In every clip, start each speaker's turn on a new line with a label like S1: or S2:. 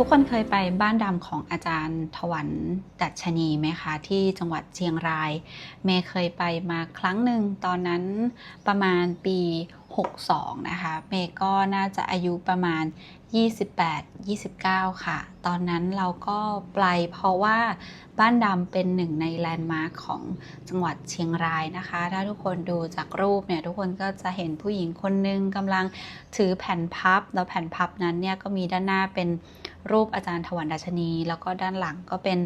S1: ทุกคนเคยไปบ้านดำของอาจารย์ถวันดัชนีไหมคะ ที่จังหวัดเชียงราย เมย์เคยไปมาครั้งหนึ่งตอนนั้นประมาณปี 62 นะคะ เมย์ก็น่าจะอายุประมาณ 28 29 ค่ะ ตอนนั้นเราก็ไปเพราะว่าบ้านดำเป็นหนึ่งในแลนด์มาร์คของจังหวัดเชียงรายนะคะ ถ้าทุกคนดูจากรูปเนี่ย ทุกคนก็จะเห็นผู้หญิงคนหนึ่งกำลังถือแผ่นพับ แล้วแผ่นพับนั้นเนี่ยก็มีด้านหน้าเป็นรูปอาจารย์ถวันดัชนี แล้วก็ด้านหลังก็เป็น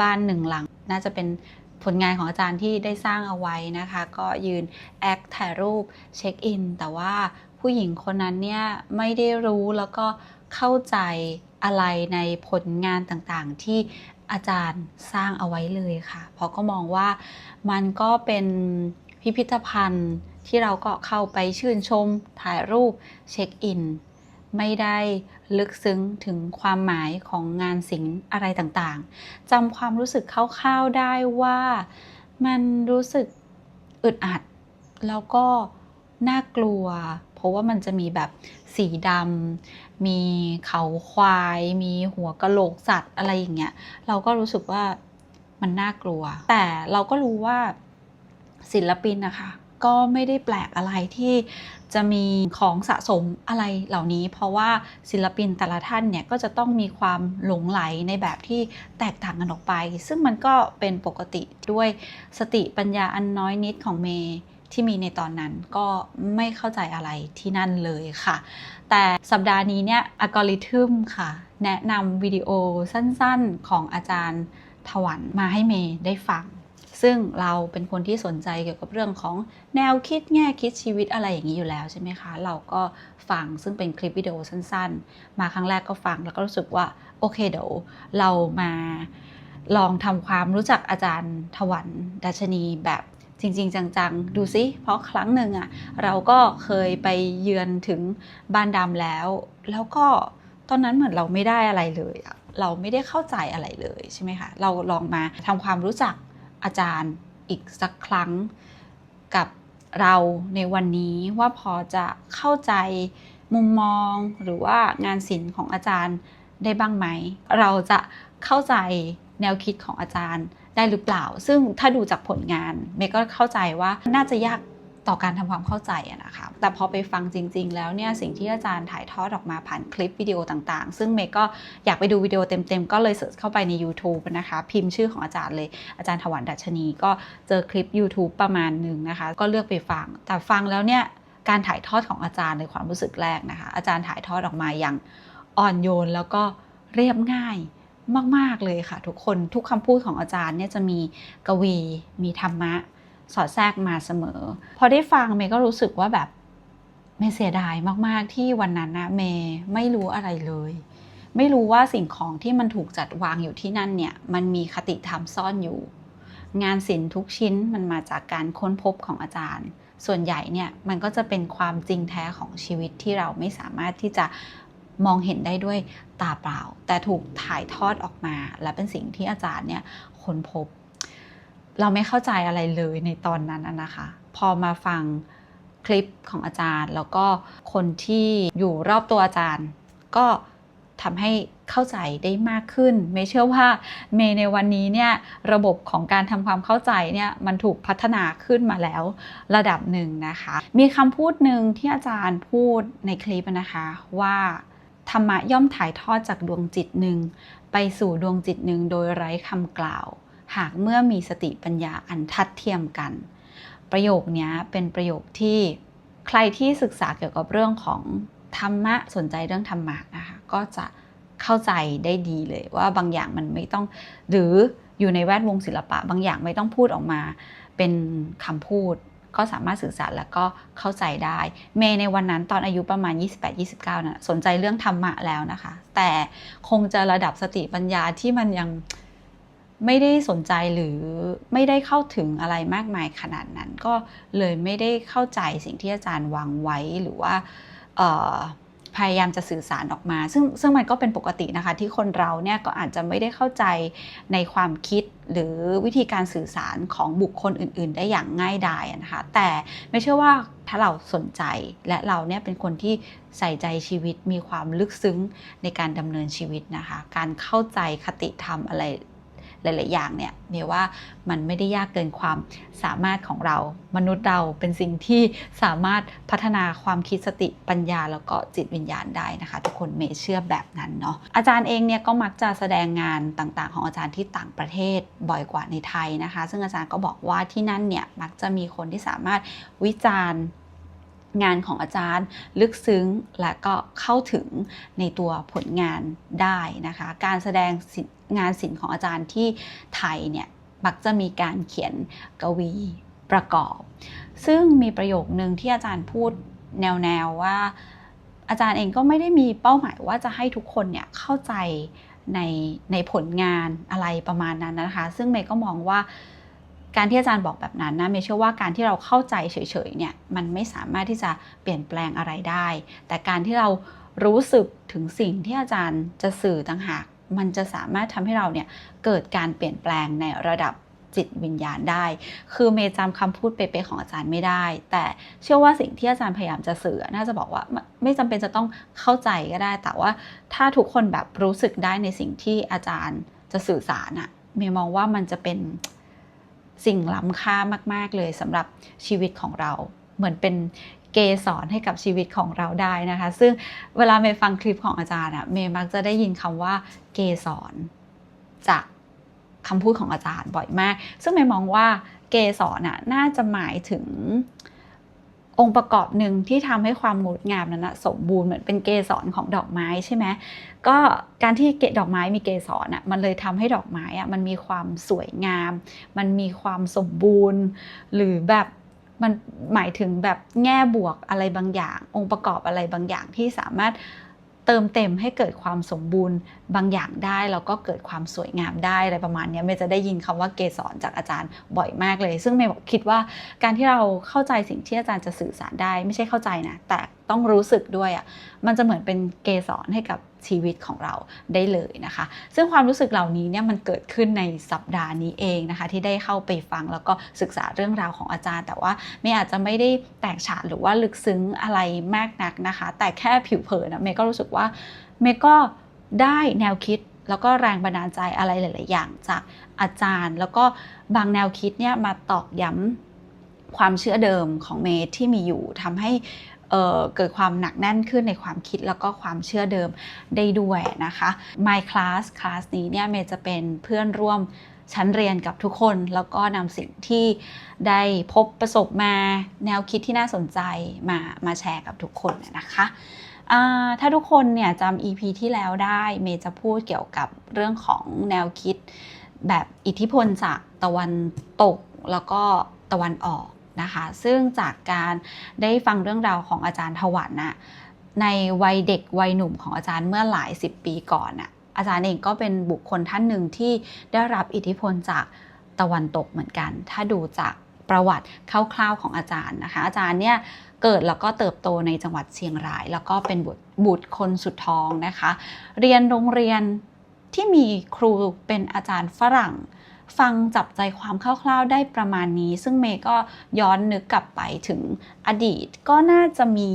S1: บ้านหนึ่งหลัง น่าจะเป็น ผลงานของอาจารย์ที่ได้สร้างเอาไว้นะคะ ก็ยืนแอคถ่ายรูปเช็คอิน แต่ว่าผู้หญิงคนนั้นเนี่ยไม่ได้รู้แล้วก็เข้าใจอะไรในผลงานต่างๆ ที่อาจารย์สร้างเอาไว้เลยค่ะ เพราะก็มองว่ามันก็เป็นพิพิธภัณฑ์ที่เราก็เข้าไปชื่นชมถ่ายรูปเช็คอิน ไม่ได้ลึกซึ้งถึงความหมายของงานศิลป์อะไรต่างๆจำความรู้สึกคร่าวๆได้ว่ามันรู้สึกอึดอัด แล้วก็น่ากลัว เพราะว่ามันจะมีแบบสีดำมีเขาควาย มีหัวกะโหลกสัตว์อะไรอย่างเงี้ยเราก็รู้สึกว่ามันน่ากลัว แต่เราก็รู้ว่าศิลปินนะคะ ก็ไม่ได้แปลกอะไรที่จะมีของสะสมอะไรเหล่านี้ เพราะว่าศิลปินแต่ละท่านเนี่ยก็จะต้องมีความหลงไหลในแบบที่แตกต่างกันออกไป ซึ่งมันก็เป็นปกติด้วยสติปัญญาอันน้อยนิดของเมย์ที่มีในตอนนั้นก็ไม่เข้าใจอะไรที่นั่นเลยค่ะ แต่สัปดาห์นี้เนี่ยอัลกอริทึมค่ะ แนะนำวิดีโอสั้นๆของอาจารย์ถวันมาให้เมย์ได้ฟัง ซึ่งเราเป็นคนที่สนใจเกี่ยวกับเรื่องของแนวคิดแง่คิดชีวิตอะไรอย่างนี้อยู่แล้วใช่ไหมคะ เราก็ฟังซึ่งเป็นคลิปวิดีโอสั้นๆ มาครั้งแรกก็ฟังแล้วก็รู้สึกว่า โอเคเดี๋ยวเรามาลองทำความรู้จักอาจารย์ถวันดัชนีแบบจริง ๆ จัง ๆ ดูซิ เพราะครั้งหนึ่งอะ่ะเราก็เคยไปเยือนถึงบ้านดำแล้ว แล้วก็ตอนนั้นเหมือนเราไม่ได้อะไรเลยอะเราไม่ได้เข้าใจอะไรเลยใช่ไหมคะ เราลองมาทำความรู้จัก อาจารย์อีกสักครั้งกับเราในวันนี้ว่าพอจะเข้าใจมุมมองหรือว่างานศิลป์ของอาจารย์ได้บ้างไหม เราจะเข้าใจแนวคิดของอาจารย์ได้หรือเปล่า ซึ่งถ้าดูจากผลงานเมย์ก็เข้าใจว่าน่าจะยาก ต่อการทำความเข้าใจนะคะ แต่พอไปฟังจริง ๆ แล้วเนี่ยสิ่งที่อาจารย์ถ่ายทอดออกมาผ่านคลิปวิดีโอต่างๆ ซึ่งเมย์ก็อยากไปดูวิดีโอเต็มๆ ก็เลยเสิร์ชเข้าไปใน YouTube นะคะ พิมพ์ชื่อของอาจารย์เลยอาจารย์ถวันดัชนี ก็เจอคลิป YouTube ประมาณหนึ่งนะคะ ก็เลือกไปฟัง แต่ฟังแล้วเนี่ยการถ่ายทอดของอาจารย์ในความรู้สึกแรกนะคะ อาจารย์ถ่ายทอดออกมาอย่างอ่อนโยนแล้วก็เรียบง่ายมาก ๆ เลยค่ะ ทุกคนทุกคำพูดของอาจารย์เนี่ยจะมีกวีมีธรรมะ สอดแทรกมาเสมอ พอได้ฟังเมย์ก็รู้สึกว่าแบบเมย์เสียดายมากๆที่วันนั้นนะเมย์ไม่รู้อะไรเลย ไม่รู้ว่าสิ่งของที่มันถูกจัดวางอยู่ที่นั่นเนี่ยมันมีคติธรรมซ่อนอยู่ งานศิลป์ทุกชิ้นมันมาจากการค้นพบของอาจารย์ ส่วนใหญ่เนี่ยมันก็จะเป็นความจริงแท้ของชีวิตที่เราไม่สามารถที่จะมองเห็นได้ด้วยตาเปล่า แต่ถูกถ่ายทอดออกมา และเป็นสิ่งที่อาจารย์เนี่ยค้นพบ เราไม่เข้าใจอะไรเลยในตอนนั้นนะคะ พอมาฟังคลิปของอาจารย์ แล้วก็คนที่อยู่รอบตัวอาจารย์ ก็ทำให้เข้าใจได้มากขึ้น เมเชื่อว่าเมในวันนี้เนี่ยระบบของการทำความเข้าใจเนี่ยมันถูกพัฒนาขึ้นมาแล้วระดับหนึ่งนะคะ มีคำพูดหนึ่งที่อาจารย์พูดในคลิปนะคะว่าธรรมะย่อมถ่ายทอดจากดวงจิตหนึ่งไปสู่ดวงจิตหนึ่งโดยไร้คำกล่าว หากเมื่อมีสติปัญญาอันทัดเทียมกัน ประโยคนี้เป็นประโยคที่ใครที่ศึกษาเกี่ยวกับเรื่องของธรรมะสนใจเรื่องธรรมะนะคะก็จะเข้าใจได้ดีเลยว่าบางอย่างมันไม่ต้อง หรืออยู่ในแวดวงศิลปะ บางอย่างไม่ต้องพูดออกมาเป็นคำพูด ก็สามารถสื่อสารแล้วก็เข้าใจได้ เมย์ในวันนั้นตอนอายุประมาณ 28-29นะสนใจเรื่องธรรมะแล้วนะคะ แต่คงจะระดับสติปัญญาที่มันยัง ไม่ได้สนใจหรือไม่ได้เข้าถึงอะไรมากมายขนาดนั้น ก็เลยไม่ได้เข้าใจสิ่งที่อาจารย์วางไว้หรือว่าพยายามจะสื่อสารออกมา ซึ่งซึ่งมันก็เป็นปกตินะคะ ที่คนเราเนี่ยก็อาจจะไม่ได้เข้าใจในความคิดหรือวิธีการสื่อสารของบุคคลอื่น ๆ ได้อย่างง่ายดายนะคะ แต่ไม่เชื่อว่าถ้าเราสนใจและเราเนี่ยเป็นคนที่ใส่ใจชีวิตมีความลึกซึ้งในการดำเนินชีวิตนะคะ การเข้าใจคติธรรมอะไร หลาย ๆ อย่างเนี่ยเมย์ว่ามันไม่ได้ยากเกินความสามารถของเรา มนุษย์เราเป็นสิ่งที่สามารถพัฒนาความคิดสติปัญญาแล้วก็จิตวิญญาณได้นะคะทุกคนเมเชื่อแบบนั้นเนาะอาจารย์เองเนี่ยก็มักจะแสดงงานต่างๆ ของอาจารย์ที่ต่างประเทศบ่อยกว่าในไทยนะคะ ซึ่งอาจารย์ก็บอกว่าที่นั่นเนี่ยมักจะมีคนที่สามารถวิจารณ์งานของอาจารย์ลึกซึ้งและก็เข้าถึงในตัวผลงานได้นะคะ การแสดง งานศิลป์ของอาจารย์ที่ไทยเนี่ยมักจะมีการเขียนกวีประกอบ ซึ่งมีประโยคนึงที่อาจารย์พูดแนวๆว่า อาจารย์เองก็ไม่ได้มีเป้าหมายว่าจะให้ทุกคนเนี่ยเข้าใจในในผลงานอะไรประมาณนั้นนะคะ ซึ่งเมย์ก็มองว่าการที่อาจารย์บอกแบบนั้นนะเมย์เชื่อว่าการที่เราเข้าใจเฉยๆเนี่ยมันไม่สามารถที่จะเปลี่ยนแปลงอะไรได้ แต่การที่เรารู้สึกถึงสิ่งที่อาจารย์จะสื่อต่างหาก มันจะสามารถทำให้เราเนี่ยเกิดการเปลี่ยนแปลงในระดับจิตวิญญาณได้ คือเมย์จำคำพูดเป๊ะๆของอาจารย์ไม่ได้ แต่เชื่อว่าสิ่งที่อาจารย์พยายามจะสื่อ น่าจะบอกว่าไม่จำเป็นจะต้องเข้าใจก็ได้ แต่ว่าถ้าทุกคนแบบรู้สึกได้ในสิ่งที่อาจารย์จะสื่อสารอะเมย์มองว่ามันจะเป็นสิ่งล้ำค่ามาก ๆเลยสำหรับชีวิตของเรา เหมือนเป็น เกสรให้กับชีวิตของเราได้นะคะ ซึ่งเวลาเมย์ฟังคลิปของอาจารย์อะเมย์มักจะได้ยินคำว่าเกสรจากคำพูดของอาจารย์บ่อยมาก ซึ่งเมย์มองว่าเกสรน่ะน่าจะหมายถึงองค์ประกอบหนึ่งที่ทำให้ความงดงามนั้นนะสมบูรณ์เหมือนเป็นเกสรของดอกไม้ใช่ไหมก็การที่เกดอกไม้มีเกสรอะมันเลยทำให้ดอกไม้อะมันมีความสวยงาม มันมีความสมบูรณ์ หรือแบบ มันหมายถึงแบบแง่บวกอะไรบางอย่าง องค์ประกอบอะไรบางอย่างที่สามารถเติมเต็มให้เกิดความสมบูรณ์บางอย่างได้แล้วก็เกิดความสวยงามได้อะไรประมาณนี้เมย์จะได้ยินคำว่าเกสรจากอาจารย์บ่อยมากเลย ซึ่งเมย์คิดว่าการที่เราเข้าใจสิ่งที่อาจารย์จะสื่อสารได้ ไม่ใช่เข้าใจนะแต่ ต้องรู้สึกด้วยอะ่ะมันจะเหมือนเป็นเกสรให้กับชีวิตของเราได้เลยนะคะ ซึ่งความรู้สึกเหล่านี้เนี่ยมันเกิดขึ้นในสัปดาห์นี้เองนะคะ ที่ได้เข้าไปฟังแล้วก็ศึกษาเรื่องราวของอาจารย์ แต่ว่าไม่อาจจะไม่ได้แตกฉานหรือว่าลึกซึ้งอะไรมากนักนะคะ แต่แค่ผิวเผินนะเมย์ก็รู้สึกว่าเมย์ก็ได้แนวคิดแล้วก็แรงบันดาลใจอะไรหลาย ๆ อย่างจากอาจารย์ แล้วก็บางแนวคิดเนี่ยมาตอกย้ำความเชื่อเดิมของเมย์ที่มีอยู่ทำให้ เเกิดความหนักแน่นขึ้นในความคิดแล้วก็ความเชื่อเดิมได้ด้วยนะคะ My Class คลาสนี้เนี่ยเมย์จะเป็นเพื่อนร่วมชั้นเรียนกับทุกคนแล้วก็นำสิ่งที่ได้พบประสบมาแนวคิดที่น่าสนใจมามาแชร์กับทุกคนนะคะถ้าทุกคนเนี่ยจำ EP ที่แล้วได้เมย์จะพูดเกี่ยวกับเรื่องของแนวคิดแบบอิทธิพลจากตะวันตกแล้วก็ตะวันออก นะคะ ซึ่งจากการได้ฟังเรื่องราวของอาจารย์ถวันนะในวัยเด็กวัยหนุ่มของอาจารย์เมื่อหลายสิบปีก่อนน่ะอาจารย์เองก็เป็นบุคคลท่านหนึ่งที่ได้รับอิทธิพลจากตะวันตกเหมือนกัน ถ้าดูจากประวัติคร่าวๆของอาจารย์นะคะ อาจารย์เนี่ยเกิดแล้วก็เติบโตในจังหวัดเชียงราย แล้วก็เป็นบุตรบุตรคนสุดท้องนะคะ เรียนโรงเรียนที่มีครูเป็นอาจารย์ฝรั่ง ฟังจับใจความคร่าวๆได้ประมาณนี้ ซึ่งเมย์ก็ย้อนนึกกลับไปถึงอดีต ก็น่าจะมี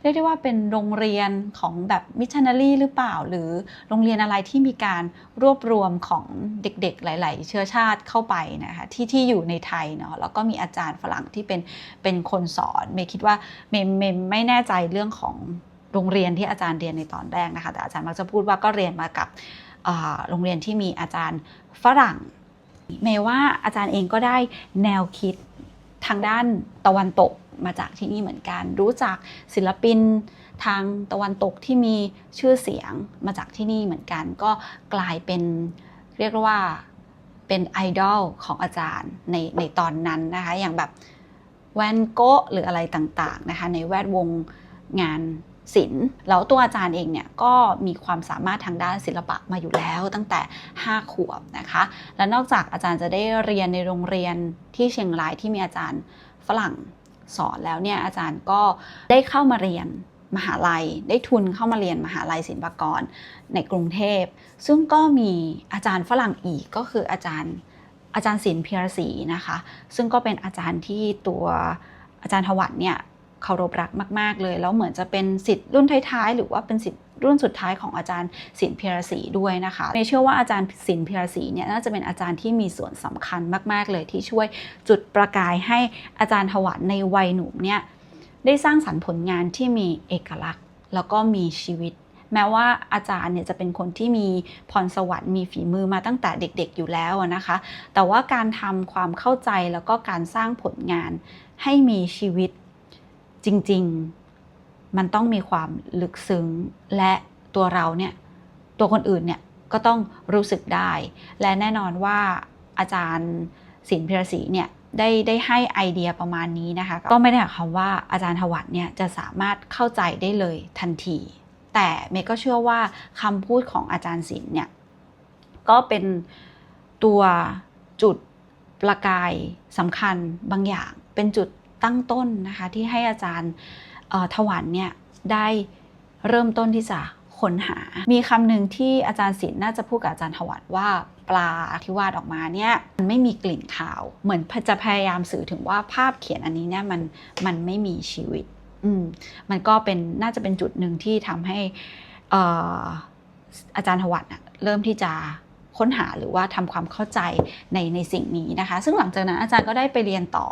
S1: เรียกได้ว่าเป็นโรงเรียนของแบบมิชชันนารีหรือเปล่า หรือโรงเรียนอะไรที่มีการรวบรวมของเด็กๆ หลาย ๆ เชื้อชาติเข้าไปนะคะที่ที่อยู่ในไทยเนาะแล้วก็มีอาจารย์ฝรั่งที่เป็นเป็นคนสอนเมย์คิดว่าเมย์เมย์ไม่แน่ใจเรื่องของโรงเรียนที่อาจารย์เรียนในตอนแรกนะคะแต่อาจารย์มักจะพูดว่าก็เรียนมากับโรงเรียนที่มีอาจารย์ฝรั่ง เมว่าอาจารย์เองก็ได้แนวคิดทางด้านตะวันตกมาจากที่นี่เหมือนกัน รู้จักศิลปินทางตะวันตกที่มีชื่อเสียงมาจากที่นี่เหมือนกัน ก็กลายเป็นเรียกว่าเป็นไอดอลของอาจารย์ในในตอนนั้นนะคะ อย่างแบบแวนโกหรืออะไรต่างๆนะคะ ในแวดวงงาน ศิลป์แล้วตัวอาจารย์เองเนี่ยก็มีความสามารถทางด้านศิลปะมาอยู่แล้วตั้งแต่ 5 ขวบนะคะ และนอกจากอาจารย์จะได้เรียนในโรงเรียนที่เชียงรายที่มีอาจารย์ฝรั่งสอนแล้วเนี่ยอาจารย์ก็ได้เข้ามาเรียนมหาลัย ได้ทุนเข้ามาเรียนมหาลัยศิลปากรในกรุงเทพ ซึ่งก็มีอาจารย์ฝรั่งอีกก็คืออาจารย์อาจารย์ศิลป์เพิรศรีนะคะ ซึ่งก็เป็นอาจารย์ที่ตัวอาจารย์ถวันเนี่ย เคารพรักมาก ๆ เลย แล้วเหมือนจะเป็นสิทธิ์รุ่นท้ายๆ หรือว่าเป็นสิทธิ์รุ่นสุดท้ายของอาจารย์สินพิรศรีด้วยนะคะเมย์เชื่อว่าอาจารย์สินพิรศรีเนี่ยน่าจะเป็นอาจารย์ที่มีส่วนสำคัญมาก ๆ เลยที่ช่วยจุดประกายให้อาจารย์ถวันในวัยหนุ่มเนี่ยได้สร้างสรรค์ผลงานที่มีเอกลักษณ์ แล้วก็มีชีวิต แม้ว่าอาจารย์เนี่ยจะเป็นคนที่มีพรสวรรค์มีฝีมือมาตั้งแต่เด็กๆอยู่แล้วนะคะ แต่ว่าการทำความเข้าใจแล้วก็การสร้างผลงานให้มีชีวิต จริง ๆ มันต้องมีความลึกซึ้ง และตัวเราเนี่ยตัวคนอื่นเนี่ยก็ต้องรู้สึกได้ และแน่นอนว่าอาจารย์สินพิรศรีเนี่ยได้ได้ให้ไอเดียประมาณนี้นะคะ ก็ไม่ได้หมายความว่าอาจารย์ถวัตเนี่ยจะสามารถเข้าใจได้เลยทันที แต่เมย์ก็เชื่อว่าคำพูดของอาจารย์ศิลป์เนี่ยก็เป็นตัวจุดประกายสำคัญบางอย่าง เป็นจุด ตั้งต้นนะคะที่ให้อาจารย์ถวันเนี่ยได้เริ่มต้นที่จะค้นหา มีคำหนึ่งที่อาจารย์ศิลป์น่าจะพูดกับอาจารย์ถวันว่าปลาที่วาดออกมาเนี่ยมันไม่มีกลิ่นคาว เหมือนจะพยายามสื่อถึงว่าภาพเขียนอันนี้เนี่ยมันมันไม่มีชีวิตอืมมันก็เป็นน่าจะเป็นจุดหนึ่งที่ทำให้อาจารย์ถวันเริ่มที่จะ ค้นหาหรือว่าทำความเข้าใจในในสิ่งนี้นะคะ ซึ่งหลังจากนั้นอาจารย์ก็ได้ไปเรียนต่อ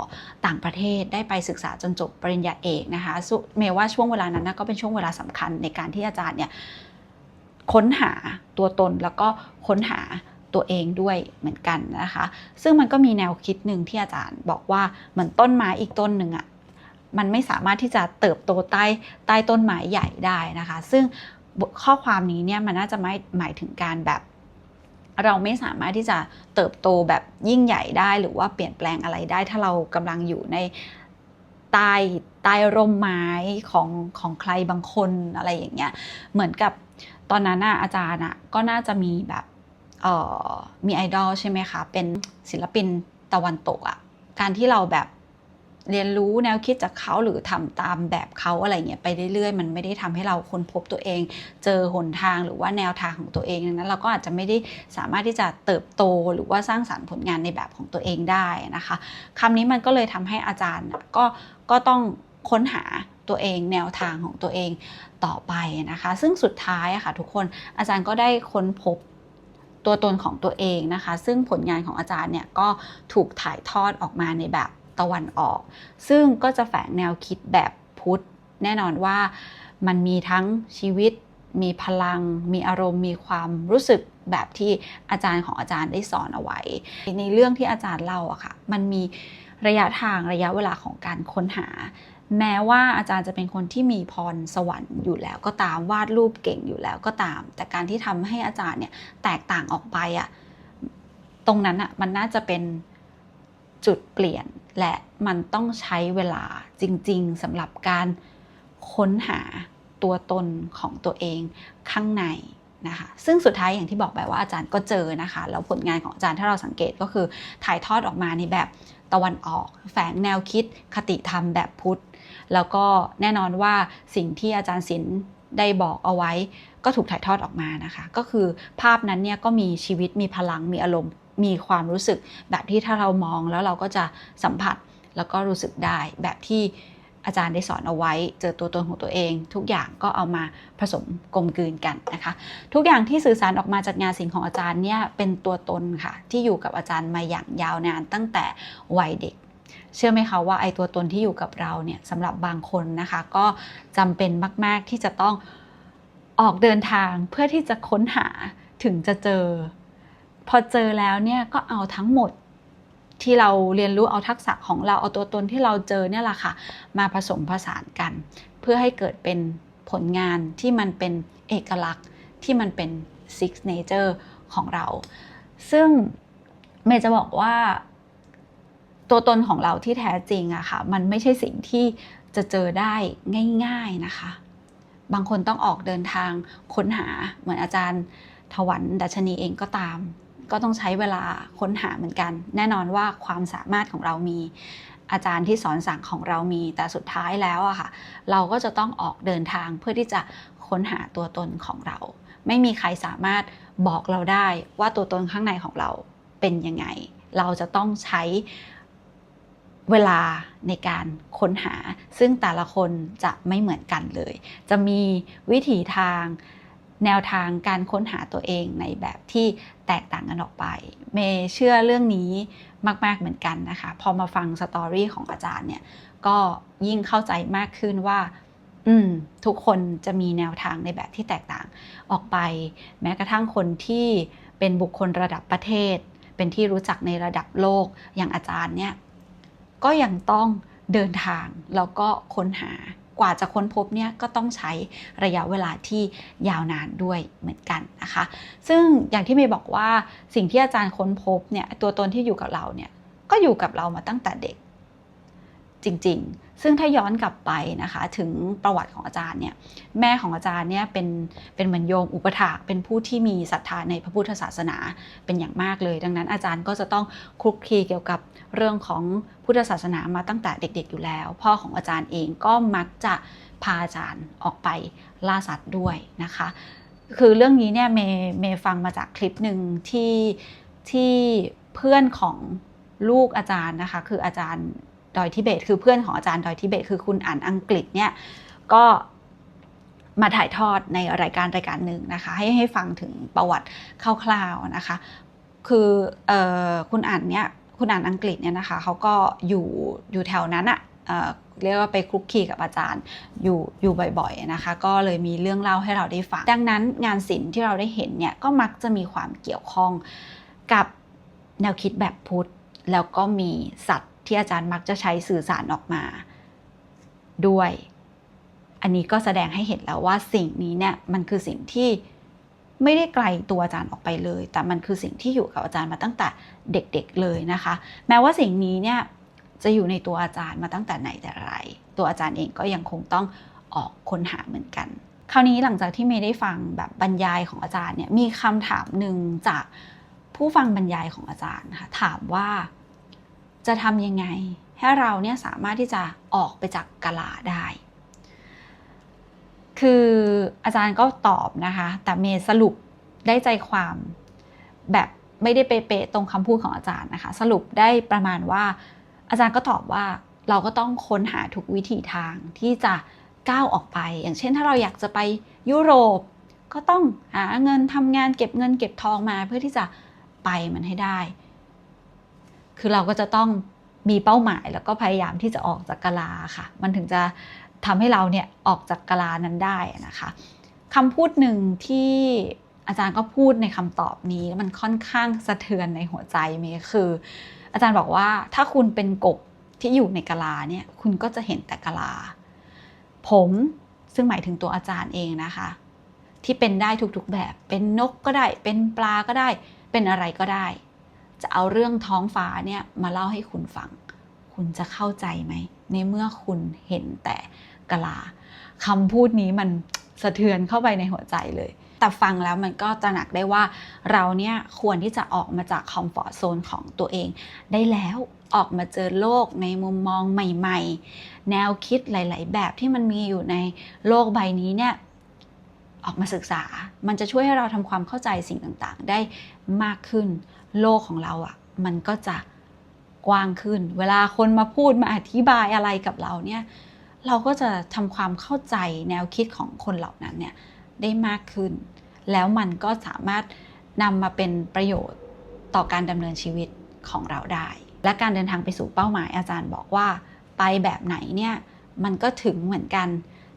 S1: ต่างประเทศได้ไปศึกษาจนจบปริญญาเอกนะคะเมย์ว่าช่วงเวลานั้นก็เป็นช่วงเวลาสำคัญในการที่อาจารย์เนี่ยค้นหาตัวตนแล้วก็ค้นหาตัวเองด้วยเหมือนกันนะคะ ซึ่งมันก็มีแนวคิดหนึ่งที่อาจารย์บอกว่าเหมือนต้นไม้อีกต้นหนึ่งอะ่ะมันไม่สามารถที่จะเติบโตใต้ใต้ต้นไม้ใหญ่ได้นะคะ ซึ่งข้อความนี้เนี่ยมันน่าจะไม่หมายถึงการแบบ เราไม่สามารถที่จะเติบโตแบบยิ่งใหญ่ได้ หรือว่าเปลี่ยนแปลงอะไรได้ ถ้าเรากำลังอยู่ในใต้ใต้ร่มไม้ของของใครบางคนอะไรอย่างเงี้ยเหมือนกับตอนนั้นอาจารย์ก็น่าจะมีแบบมีไอดอลใช่ไหมคะ เป็นศิลปินตะวันตกอะการที่เราแบบ เรียนรู้แนวคิดจากเขาหรือทำตามแบบเขาอะไรเงี้ยไปเรื่อยๆ มันไม่ได้ทำให้เราค้นพบตัวเอง เจอหนทางหรือว่าแนวทางของตัวเองนั้นเราก็อาจจะไม่ได้สามารถที่จะเติบโตหรือว่าสร้างสารรค์ผลงานในแบบของตัวเองได้นะคะคำนี้มันก็เลยทำให้อาจารย์ก็ก็ต้องค้นหาตัวเองแนวทางของตัวเองต่อไปนะคะ ซึ่งสุดท้ายอะค่ะทุกคนอาจารย์ก็ได้ค้นพบตัวตนของตัวเองนะคะ ซึ่งผลงานของอาจารย์เนี่ยก็ถูกถ่ายทอดออกมาในแบบ ตะวันออก ซึ่งก็จะแฝงแนวคิดแบบพุทธ แน่นอนว่ามันมีทั้งชีวิต มีพลัง มีอารมณ์ มีความรู้สึกแบบที่อาจารย์ของอาจารย์ได้สอนเอาไว้ ในเรื่องที่อาจารย์เล่าอะค่ะ มันมีระยะทางระยะเวลาของการค้นหา แม้ว่าอาจารย์จะเป็นคนที่มีพรสวรรค์อยู่แล้วก็ตามวาดรูปเก่งอยู่แล้วก็ตาม แต่การที่ทำให้อาจารย์เนี่ยแตกต่างออกไปอะตรงนั้นอะมันน่าจะเป็นจุดเปลี่ยน และมันต้องใช้เวลาจริงๆสำหรับการค้นหาตัวตนของตัวเองข้างในนะคะซึ่งสุดท้ายอย่างที่บอกไปว่าอาจารย์ก็เจอนะคะ แล้วผลงานของอาจารย์ถ้าเราสังเกตก็คือถ่ายทอดออกมาในแบบตะวันออก แฝงแนวคิดคติธรรมแบบพุทธ แล้วก็แน่นอนว่าสิ่งที่อาจารย์ศิลป์ได้บอกเอาไว้ ก็ถูกถ่ายทอดออกมานะคะ ก็คือภาพนั้นเนี่ยก็มีชีวิตมีพลังมีอารมณ์ มีความรู้สึกแบบที่ถ้าเรามองแล้วเราก็จะสัมผัสแล้วก็รู้สึกได้แบบที่อาจารย์ได้สอนเอาไว้ เจอตัวตนของตัวเอง ทุกอย่างก็เอามาผสมกลมกลืนกันนะคะ ทุกอย่างที่สื่อสารออกมาจากงานศิลป์ของอาจารย์เนี่ยเป็นตัวตนค่ะ ที่อยู่กับอาจารย์มาอย่างยาวนานตั้งแต่วัยเด็ก เชื่อไหมคะว่าไอ้ตัวตนที่อยู่กับเราเนี่ยสำหรับบางคนนะคะ ก็จำเป็นมาก ๆที่จะต้องออกเดินทางเพื่อที่จะค้นหาถึงจะเจอ พอเจอแล้วเนี่ยก็เอาทั้งหมดที่เราเรียนรู้เอาทักษะของเราเอาตัวตนที่เราเจอเนี่ยแหละค่ะมาผสมผสานกัน เพื่อให้เกิดเป็นผลงานที่มันเป็นเอกลักษณ์ที่มันเป็น six nature ของเรา ซึ่งเมย์จะบอกว่า ตัวตนของเราที่แท้จริงอะค่ะ มันไม่ใช่สิ่งที่จะเจอได้ง่าย ๆนะคะ บางคนต้องออกเดินทางค้นหาเหมือนอาจารย์ถวันดัชนีเองก็ตาม ก็ต้องใช้เวลาค้นหาเหมือนกัน แน่นอนว่าความสามารถของเรามีอาจารย์ที่สอนสั่งของเรามีแต่สุดท้ายแล้วอะค่ะ เราก็จะต้องออกเดินทางเพื่อที่จะค้นหาตัวตนของเรา ไม่มีใครสามารถบอกเราได้ว่าตัวตนข้างในของเราเป็นยังไง เราจะต้องใช้เวลาในการค้นหา ซึ่งแต่ละคนจะไม่เหมือนกันเลย จะมีวิถีทาง แนวทางการค้นหาตัวเองในแบบที่แตกต่างกันออกไป เมย์เชื่อเรื่องนี้มาก ๆเหมือนกันนะคะ พอมาฟังสตอรี่ของอาจารย์เนี่ยก็ยิ่งเข้าใจมากขึ้นว่าอืมทุกคนจะมีแนวทางในแบบที่แตกต่างออกไป แม้กระทั่งคนที่เป็นบุคคลระดับประเทศ เป็นที่รู้จักในระดับโลกอย่างอาจารย์เนี่ยก็ยังต้องเดินทางแล้วก็ค้นหา กว่าจะค้นพบเนี่ยก็ต้องใช้ระยะเวลาที่ยาวนานด้วยเหมือนกันนะคะ ซึ่งอย่างที่เมย์บอกว่าสิ่งที่อาจารย์ค้นพบเนี่ยตัวตนที่อยู่กับเราเนี่ยก็อยู่กับเรามาตั้งแต่เด็ก จริง ๆ ซึ่งถ้าย้อนกลับไปนะคะถึงประวัติของอาจารย์เนี่ยแม่ของอาจารย์เนี่ยเป็นเป็นเหมือนโยมอุปถากเป็นผู้ที่มีศรัทธาในพระพุทธศาสนาเป็นอย่างมากเลย ดังนั้นอาจารย์ก็จะต้องคลุกคลีเกี่ยวกับเรื่องของพุทธศาสนามาตั้งแต่เด็ก ๆ อยู่แล้ว พ่อของอาจารย์เองก็มักจะพาอาจารย์ออกไปล่าสัตว์ด้วยนะคะ คือเรื่องนี้เนี่ยเมย์เมย์ฟังมาจากคลิปหนึ่งที่ที่เพื่อนของลูกอาจารย์นะคะ คืออาจารย์ ดอยทิเบต คือเพื่อนของอาจารย์ดอยทิเบต คือคุณอ่านอังกฤษเนี่ยก็มาถ่ายทอดในรายการรายการหนึ่งนะคะ ให้ให้ฟังถึงประวัติคร่าวๆนะคะ คือออคุณอ่านเนี่ยคุณอ่านอังกฤษเนี่ยนะคะเขาก็อยู่อยู่แถวนั้นอะเอะเรียกว่าไปคลุกคลีกับอาจารย์อยู่อยู่บ่อยๆนะคะ ก็เลยมีเรื่องเล่าให้เราได้ฟัง ดังนั้นงานศิลป์ที่เราได้เห็นเนี่ยก็มักจะมีความเกี่ยวข้องกับแนวคิดแบบพุทธ แล้วก็มีสัตว ที่อาจารย์มักจะใช้สื่อสารออกมาด้วย อันนี้ก็แสดงให้เห็นแล้วว่าสิ่งนี้เนี่ยมันคือสิ่งที่ไม่ได้ไกลตัวอาจารย์ออกไปเลย แต่มันคือสิ่งที่อยู่กับอาจารย์มาตั้งแต่เด็กๆเลยนะคะ แม้ว่าสิ่งนี้เนี่ยจะอยู่ในตัวอาจารย์มาตั้งแต่ไหนแต่ไร ตัวอาจารย์เองก็ยังคงต้องออกค้นหาเหมือนกัน คราวนี้หลังจากที่เมย์ได้ฟังแบบบรรยายของอาจารย์เนี่ยมีคำถามหนึ่งจากผู้ฟังบรรยายของอาจารย์นะคะถามว่า จะทำยังไง ให้เราเนี่ยสามารถที่จะออกไปจากกะลาได้ คืออาจารย์ก็ตอบนะคะ แต่เมย์สรุปได้ใจความแบบไม่ได้เป๊ะๆตรงคำพูดของอาจารย์นะคะ สรุปได้ประมาณว่า อาจารย์ก็ตอบว่าเราก็ต้องค้นหาทุกวิถีทางที่จะก้าวออกไป อย่างเช่น ถ้าเราอยากจะไปยุโรป ก็ต้องหาเงินทำงานเก็บเงินเก็บทองมาเพื่อที่จะไปมันให้ได้ คือเราก็จะต้องมีเป้าหมายแล้วก็พยายามที่จะออกจากกะลาค่ะ มันถึงจะทำให้เราเนี่ยออกจากกะลานั้นได้นะคะคำพูดหนึ่งที่อาจารย์ก็พูดในคำตอบนี้มันค่อนข้างสะเทือนในหัวใจเมย์คือ อาจารย์บอกว่าถ้าคุณเป็นกบที่อยู่ในกะลาเนี่ยคุณก็จะเห็นแต่กะลา ผมซึ่งหมายถึงตัวอาจารย์เองนะคะ ที่เป็นได้ทุกๆแบบเป็นนกก็ได้ เป็นปลาก็ได้ เป็นอะไรก็ได้ จะเอาเรื่องท้องฟ้าเนี่ยมาเล่าให้คุณฟัง คุณจะเข้าใจไหม ในเมื่อคุณเห็นแต่กะลาคำพูดนี้มันสะเทือนเข้าไปในหัวใจเลย แต่ฟังแล้วมันก็ตระหนักได้ว่าเราเนี่ยควรที่จะออกมาจากคอมฟอร์ทโซนของตัวเอง ได้แล้วออกมาเจอโลกในมุมมองใหม่ ๆ แนวคิดหลาย ๆ แบบที่มันมีอยู่ในโลกใบนี้เนี่ย ออกมาศึกษา มันจะช่วยให้เราทำความเข้าใจสิ่งต่างๆ ได้มากขึ้น โลกของเราอะ่ะ มันก็จะกว้างขึ้น เวลาคนมาพูดมาอธิบายอะไรกับเราเนี่ย เราก็จะทำความเข้าใจแนวคิดของคนเหล่านั้นเนี่ยได้มากขึ้น แล้วมันก็สามารถนำมาเป็นประโยชน์ต่อการดำเนินชีวิตของเราได้ และการเดินทางไปสู่เป้าหมายอาจารย์บอกว่า ไปแบบไหนเนี่ย มันก็ถึงเหมือนกัน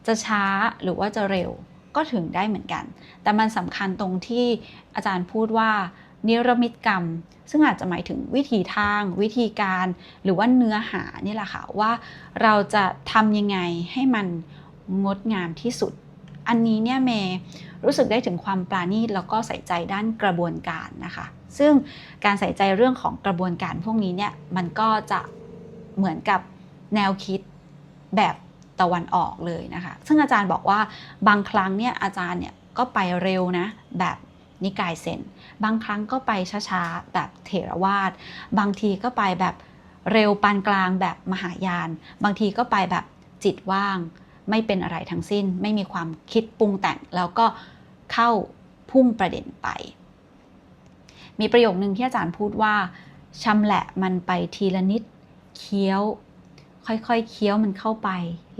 S1: จะช้าหรือว่าจะเร็ว ก็ถึงได้เหมือนกัน แต่มันสำคัญตรงที่อาจารย์พูดว่านิรมิตกรรม ซึ่งอาจจะหมายถึงวิธีทาง วิธีการ หรือว่าเนื้อหานี่แหละค่ะว่าเราจะทำยังไงให้มันงดงามที่สุด อันนี้เนี่ยเมย์รู้สึกได้ถึงความปราณีตแล้วก็ใส่ใจด้านกระบวนการนะคะ ซึ่งการใส่ใจเรื่องของกระบวนการพวกนี้เนี่ยมันก็จะเหมือนกับแนวคิดแบบ ตะวันออกเลยนะคะ ซึ่งอาจารย์บอกว่าบางครั้งเนี่ยอาจารย์เนี่ยก็ไปเร็วนะแบบนิกายเซน บางครั้งก็ไปช้าๆ แบบเถรวาท บางทีก็ไปแบบเร็วปานกลางแบบมหายาน บางทีก็ไปแบบจิตว่าง ไม่เป็นอะไรทั้งสิ้น ไม่มีความคิดปรุงแต่ง แล้วก็เข้าพุ่งประเด็นไป มีประโยคนึงที่อาจารย์พูดว่าชำแหละมันไปทีละนิด เคี้ยว ค่อยๆเคี้ยวมันเข้าไป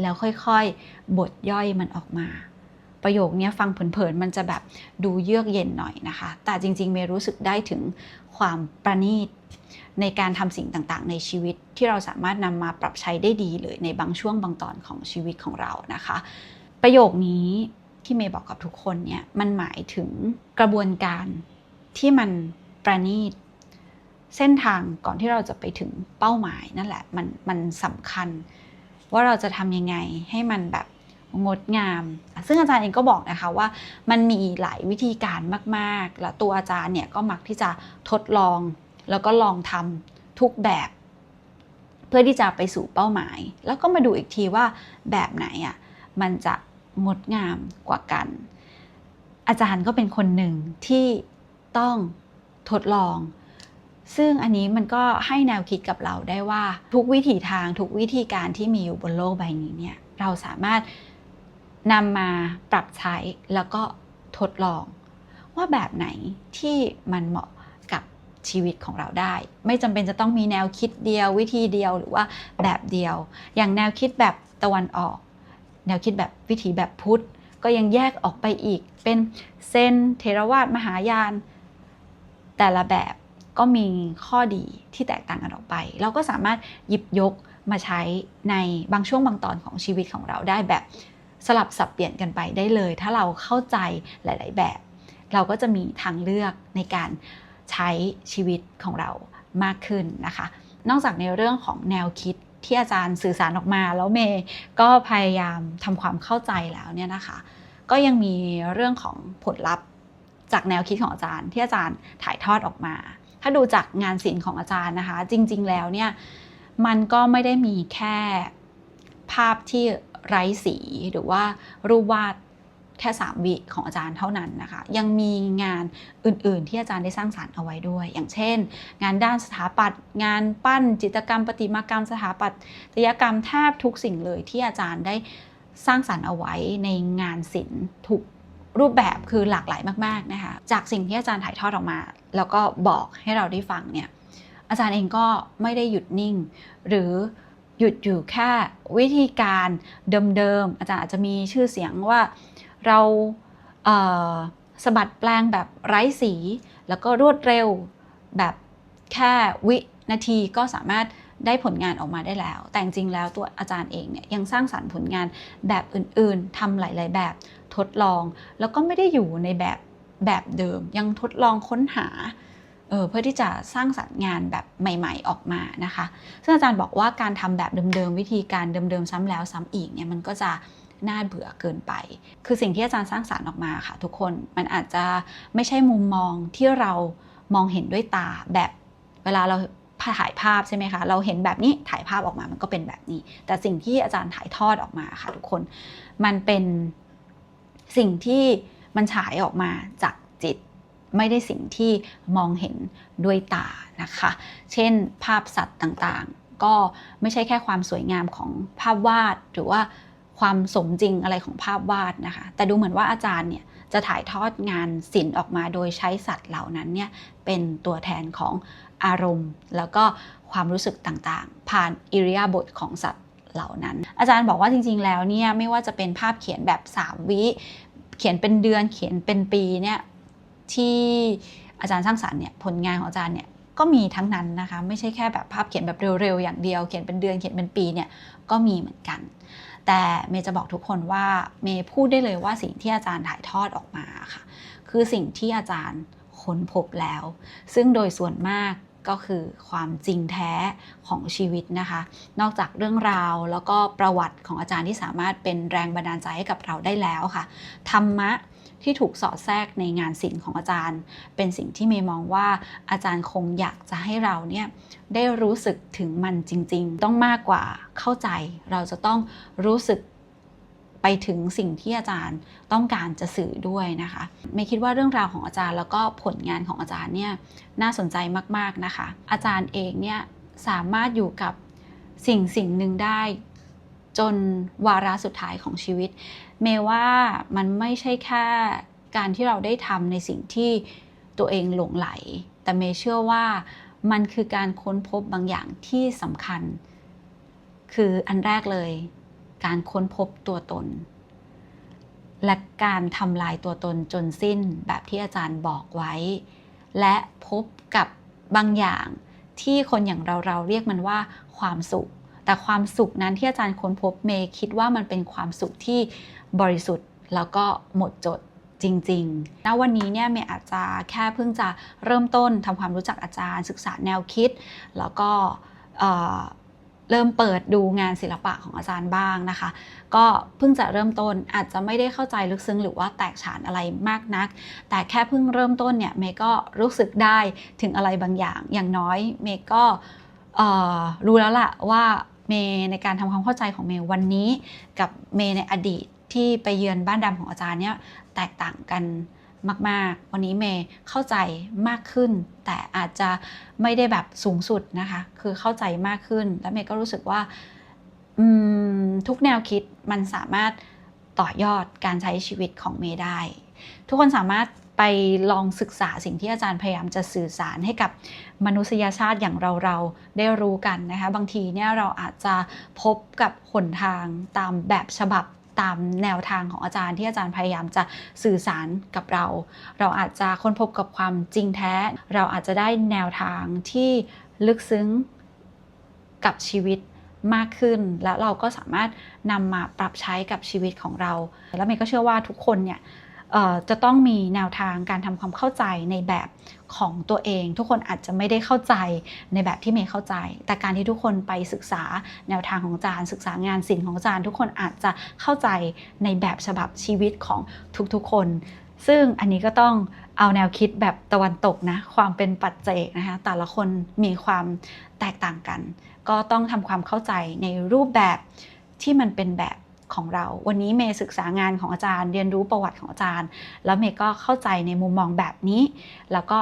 S1: แล้วค่อยๆบดย่อยมันออกมา ประโยคนี้ฟังเผินๆมันจะแบบดูเยือกเย็นหน่อยนะคะ แต่จริงๆเมย์รู้สึกได้ถึงความประณีตในการทำสิ่งต่างๆ ในชีวิตที่เราสามารถนำมาปรับใช้ได้ดีเลยในบางช่วงบางตอนของชีวิตของเรานะคะ ประโยคนี้ที่เมย์บอกกับทุกคนเนี่ยมันหมายถึงกระบวนการที่มันประณีต เส้นทางก่อนที่เราจะไปถึงเป้าหมายนั่นแหละมันมันสำคัญ ว่าเราจะทำยังไงให้มันแบบงดงาม ซึ่งอาจารย์เองก็บอกนะคะว่ามันมีหลายวิธีการมากๆ แล้วตัวอาจารย์เนี่ยก็มักที่จะทดลอง แล้วก็ลองทำทุกแบบ เพื่อที่จะไปสู่เป้าหมาย แล้วก็มาดูอีกทีว่าแบบไหนอะมันจะงดงามกว่ากัน อาจารย์ก็เป็นคนหนึ่งที่ต้องทดลอง ซึ่งอันนี้มันก็ให้แนวคิดกับเราได้ว่าทุกวิถีทางทุกวิธีการที่มีอยู่บนโลกใบนี้เนี่ยเราสามารถนำมาปรับใช้แล้วก็ทดลอง ว่าแบบไหนที่มันเหมาะกับชีวิตของเราได้ ไม่จำเป็นจะต้องมีแนวคิดเดียว วิธีเดียวหรือว่าแบบเดียว อย่างแนวคิดแบบตะวันออก แนวคิดแบบวิถีแบบพุทธก็ยังแยกออกไปอีกเป็นเซนเทรวาสมหายานแต่ละแบบ ก็มีข้อดีที่แตกต่างกันออกไป เราก็สามารถหยิบยกมาใช้ในบางช่วงบางตอนของชีวิตของเราได้แบบสลับสับเปลี่ยนกันไปได้เลย ถ้าเราเข้าใจหลาย ๆ แบบ เราก็จะมีทางเลือกในการใช้ชีวิตของเรามากขึ้นนะคะ นอกจากในเรื่องของแนวคิดที่อาจารย์สื่อสารออกมา แล้วเมย์ก็พยายามทำความเข้าใจแล้วเนี่ยนะคะ ก็ยังมีเรื่องของผลลัพธ์จากแนวคิดของอาจารย์ที่อาจารย์ถ่ายทอดออกมา ถ้าดูจากงานศิลป์ของอาจารย์นะคะ จริง ๆ แล้วเนี่ยมันก็ไม่ได้มีแค่ภาพที่ไร้สีหรือว่ารูปวาดแค่3วิของอาจารย์เท่านั้นนะคะ ยังมีงานอื่นๆ ที่อาจารย์ได้สร้างสารรค์เอาไว้ด้วย อย่างเช่น งานด้านสถาปัตย์งานปั้นจิตรกรรม ประติมากรรม สถาปัตยกรรมแทบทุกสิ่งเลยที่อาจารย์ได้สร้างสารรค์เอาไว้ในงานศิลป์ทุกรูปแบบคือหลากหลายมากๆนะคะจากสิ่งที่อาจารย์ถ่ายทอดออกมา แล้วก็บอกให้เราได้ฟังเนี่ยอาจารย์เองก็ไม่ได้หยุดนิ่ง หรือหยุดอยู่แค่วิธีการเดิมๆอาจารย์อาจจะมีชื่อเสียงว่าเราสะบัดแปลงแบบไร้สี แล้วก็รวดเร็วแบบแค่วินาทีก็สามารถได้ผลงานออกมาได้แล้ว แต่จริงแล้วตัวอาจารย์เองเนี่ยยังสร้างสารรค์ผลงานแบบอื่นๆทำหลาย ๆ แบบทดลอง แล้วก็ไม่ได้อยู่ในแบบ แบบเดิม ยังทดลองค้นหาเเพื่อที่จะสร้างสรรค์งานแบบใหม่ ๆ ออกมานะคะ ซึ่งอาจารย์บอกว่าการทำแบบเดิมๆวิธีการเดิมๆซ้ำแล้วซ้ำอีกเนี่ยมันก็จะน่าเบื่อเกินไป คือสิ่งที่อาจารย์สร้างสารรค์ออกมาค่ะ ทุกคนมันอาจจะไม่ใช่มุมมองที่เรามองเห็นด้วยตาแบบเวลาเราถ่ายภาพใช่ไหมคะ เราเห็นแบบนี้ถ่ายภาพออกมามันก็เป็นแบบนี้ แต่สิ่งที่อาจารย์ถ่ายทอดออกมาค่ะทุกคน มันเป็นสิ่งที่ มันฉายออกมาจากจิตไม่ได้สิ่งที่มองเห็นด้วยตานะคะ เช่น ภาพสัตว์ต่างๆ ก็ไม่ใช่แค่ความสวยงามของภาพวาด หรือว่าความสมจริงอะไรของภาพวาดนะคะ แต่ดูเหมือนว่าอาจารย์เนี่ยจะถ่ายทอดงานศิลป์ออกมาโดยใช้สัตว์เหล่านั้นเนี่ยเป็นตัวแทนของอารมณ์ แล้วก็ความรู้สึกต่างๆ ผ่านอิริยาบถของสัตว์เหล่านั้น อาจารย์บอกว่าจริงๆแล้วเนี่ยไม่ว่าจะเป็นภาพเขียนแบบ 3 วิ เขียนเป็นเดือนเขียนเป็นปีเนี่ยที่อาจารย์สร้างสารรค์เนี่ยผลงานของอาจารย์เนี่ยก็มีทั้งนั้นนะคะไม่ใช่แค่แบบภาพเขียนแบบเร็วๆอย่างเดียว เขียนเป็นเดือนเขียนเป็นปีเนี่ยก็มีเหมือนกัน แต่เมย์จะบอกทุกคนว่าเมย์พูดได้เลยว่าสิ่งที่อาจารย์ถ่ายทอดออกมาค่ะ คือสิ่งที่อาจารย์ค้นพบแล้ว ซึ่งโดยส่วนมาก ก็คือความจริงแท้ของชีวิตนะคะ นอกจากเรื่องราวแล้วก็ประวัติของอาจารย์ที่สามารถเป็นแรงบันดาลใจให้กับเราได้แล้วค่ะธรรมะที่ถูกสอดแทรกในงานศิลป์ของอาจารย์ เป็นสิ่งที่เมย์มองว่าอาจารย์คงอยากจะให้เราเนี่ยได้รู้สึกถึงมันจริง ๆ ต้องมากกว่าเข้าใจ เราจะต้องรู้สึก ไปถึงสิ่งที่อาจารย์ต้องการจะสื่อด้วยนะคะ ไม่คิดว่าเรื่องราวของอาจารย์แล้วก็ผลงานของอาจารย์เนี่ยน่าสนใจมากๆนะคะ อาจารย์เองเนี่ยสามารถอยู่กับสิ่งสิ่งหนึ่งได้จนวาระสุดท้ายของชีวิต เมว่ามันไม่ใช่แค่การที่เราได้ทำในสิ่งที่ตัวเองหลงไหล แต่เมเชื่อว่ามันคือการค้นพบบางอย่างที่สำคัญ คืออันแรกเลย การค้นพบตัวตน และการทำลายตัวตนจนสิ้นแบบที่อาจารย์บอกไว้ และพบกับบางอย่างที่คนอย่างเราเราเรียกมันว่าความสุข แต่ความสุขนั้นที่อาจารย์ค้นพบเมย์คิดว่ามันเป็นความสุขที่บริสุทธิ์แล้วก็หมดจดจริงๆณวันนี้เนี่ยเมย์อาจจะแค่เพิ่งจะเริ่มต้นทำความรู้จักอาจารย์ ศึกษาแนวคิด แล้วก็ เริ่มเปิดดูงานศิลปะของอาจารย์บ้างนะคะ ก็เพิ่งจะเริ่มต้นอาจจะไม่ได้เข้าใจลึกซึ้งหรือว่าแตกฉานอะไรมากนัก แต่แค่เพิ่งเริ่มต้นเนี่ยเมย์ก็รู้สึกได้ถึงอะไรบางอย่าง อย่างน้อยเมย์ก็รู้แล้วล่ะว่าเมย์ในการทำความเข้าใจของเมย์วันนี้ กับเมย์ในอดีตที่ไปเยือนบ้านดำของอาจารย์เนี่ยแตกต่างกัน มาก ๆ วันนี้เมย์เข้าใจมากขึ้น แต่อาจจะไม่ได้แบบสูงสุดนะคะ คือเข้าใจมากขึ้น แล้วเมย์ก็รู้สึกว่าทุกแนวคิดมันสามารถต่อยอดการใช้ชีวิตของเมย์ได้ ทุกคนสามารถไปลองศึกษาสิ่งที่อาจารย์พยายามจะสื่อสารให้กับมนุษยชาติอย่างเราๆได้รู้กันนะคะ บางทีเนี่ยเราอาจจะพบกับหนทางตามแบบฉบับ ตามแนวทางของอาจารย์ที่อาจารย์พยายามจะสื่อสารกับเรา เราอาจจะค้นพบกับความจริงแท้ เราอาจจะได้แนวทางที่ลึกซึ้งกับชีวิตมากขึ้น แล้วเราก็สามารถนำมาปรับใช้กับชีวิตของเรา แล้วเมย์ก็เชื่อว่าทุกคนเนี่ย จะต้องมีแนวทางการทำความเข้าใจในแบบของตัวเอง ทุกคนอาจจะไม่ได้เข้าใจในแบบที่เมย์เข้าใจ แต่การที่ทุกคนไปศึกษาแนวทางของอาจารย์ ศึกษางานศิลป์ของอาจารย์ ทุกคนอาจจะเข้าใจในแบบฉบับชีวิตของทุกๆคน ซึ่งอันนี้ก็ต้องเอาแนวคิดแบบตะวันตกนะความเป็นปัจเจกนะคะแต่ละคนมีความแตกต่างกัน ก็ต้องทำความเข้าใจในรูปแบบที่มันเป็นแบบ ของเรา วันนี้เมย์ศึกษางานของอาจารย์ เรียนรู้ประวัติของอาจารย์ แล้วเมย์ก็เข้าใจในมุมมองแบบนี้ แล้วก็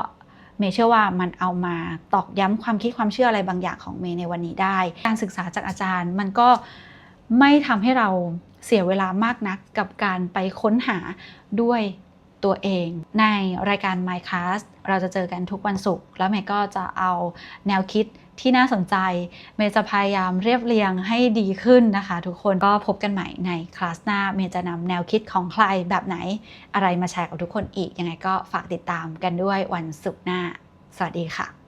S1: เมย์เชื่อว่ามันเอามาตอกย้ำความคิดความเชื่ออะไรบางอย่างของเมย์ในวันนี้ได้ การศึกษาจากอาจารย์มันก็ไม่ทำให้เราเสียเวลามากนักกับการไปค้นหาด้วยตัวเอง ในรายการ My Class เราจะเจอกันทุกวันศุกร์แล้วเมย์ก็จะเอาแนวคิด ที่น่าสนใจ เมย์จะพยายามเรียบเรียงให้ดีขึ้นนะคะ ทุกคนก็พบกันใหม่ในคลาสหน้า เมย์จะนำแนวคิดของใครแบบไหน อะไรมาแชร์กับทุกคนอีก ยังไงก็ฝากติดตามกันด้วยวันศุกร์หน้า สวัสดีค่ะ